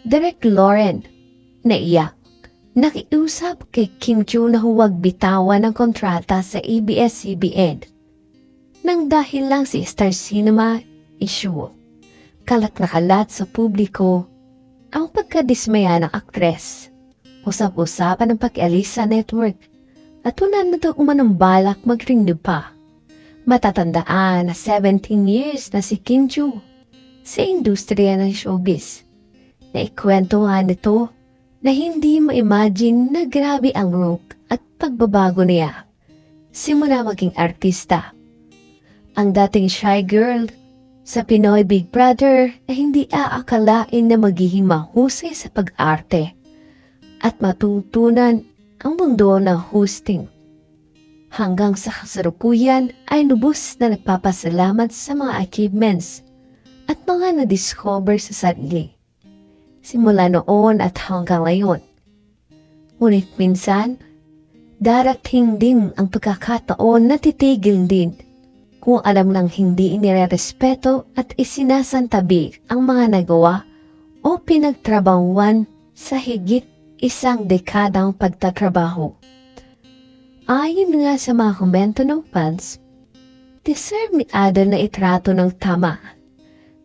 Direk Lauren, naiyak. Nakiusap kay Kim Chu na huwag bitawan ng kontrata sa ABS-CBN. Nang dahil lang si Star Cinema issue. Kalat na kalat sa publiko ang pagkadismaya ng aktres. Usap-usapan ang pag-alis sa network at wala na daw umanong balak mag-renew pa. Matatandaan na 17 years na si Kim Chu sa industriya ng showbiz. Naikwento nga nito na hindi ma-imagine na grabe ang look at pagbabago niya. Simula maging artista. Ang dating shy girl sa Pinoy Big Brother na hindi aakalain na magiging mahusay sa pag-arte at matutunan ang mundo ng hosting. Hanggang sa kasalukuyan ay lubos na nagpapasalamat sa mga achievements at mga na-discover sa sarili. Simula noon at hanggang ngayon. Ngunit minsan, darating din ang pagkakataon na titigil din kung alam lang hindi inirerespeto at isinasantabi ang mga nagawa o pinagtrabahuan sa higit isang dekadang pagtatrabaho. Ayon nga sa mga komento ng fans, deserve ni Adel na itrato ng tama.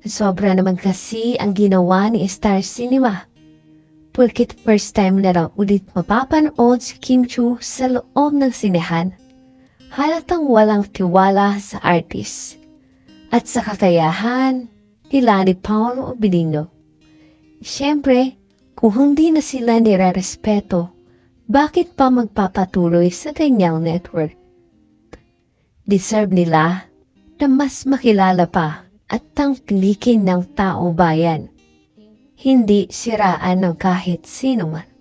Sobra naman kasi ang ginawa ni Star Cinema. Pulkit first time na raw ulit mapapanood si Kim Chu sa loob ng sinehan. Halatang walang tiwala sa artist at sa kakayahan nila ni Paolo Obilino. Siyempre, kung hindi na sila nire-respeto, bakit pa magpapatuloy sa ganyang network? Deserve nila na mas makilala pa at tangkilikin ng tao bayan. Hindi siraan ng kahit sino man.